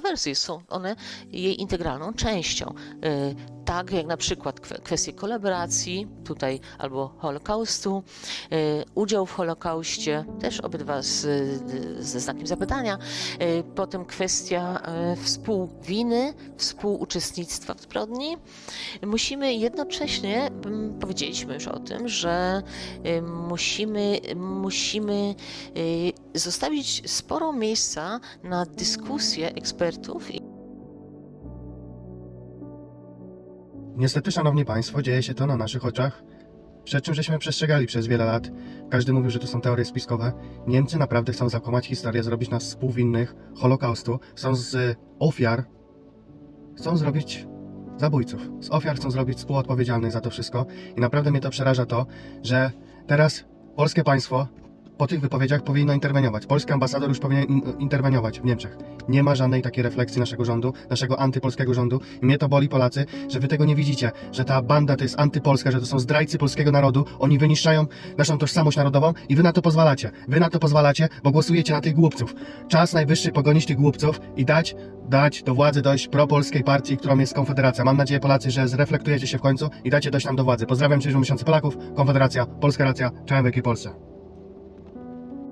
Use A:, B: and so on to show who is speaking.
A: wersji, są one jej integralną częścią. Tak jak na przykład kwe- kwestie kolaboracji, tutaj albo Holokaustu, y, udział w Holokauście, też obydwa z, ze znakiem zapytania. Y, Potem kwestia współwiny, współuczestnictwa w zbrodni. Musimy jednocześnie, powiedzieliśmy już o tym, że musimy, musimy zostawić sporo miejsca na dyskusję ekspertów
B: Niestety, szanowni państwo, dzieje się to na naszych oczach, przed czym żeśmy przestrzegali przez wiele lat. Każdy mówił, że to są teorie spiskowe. Niemcy naprawdę chcą zakłamać historię, zrobić nas współwinnych Holokaustu. Chcą z ofiar, chcą zrobić zabójców. Z ofiar chcą zrobić współodpowiedzialnych za to wszystko. I naprawdę mnie to przeraża to, że teraz polskie państwo po tych wypowiedziach powinno interweniować. Polski ambasador już powinien in- interweniować w Niemczech. Nie ma żadnej takiej refleksji naszego rządu, naszego antypolskiego rządu. Mnie to boli, Polacy, że wy tego nie widzicie, że ta banda to jest antypolska, że to są zdrajcy polskiego narodu. Oni wyniszczają naszą tożsamość narodową i wy na to pozwalacie. Wy na to pozwalacie, bo głosujecie na tych głupców. Czas najwyższy pogonić tych głupców i dać, dać do władzy dojść propolskiej partii, którą jest Konfederacja. Mam nadzieję, Polacy, że zreflektujecie się w końcu i dacie dojść nam do władzy. Pozdrawiam 60 miesiące Polaków, Konfederacja, Polska Racja, czołem wielkiej Polsce.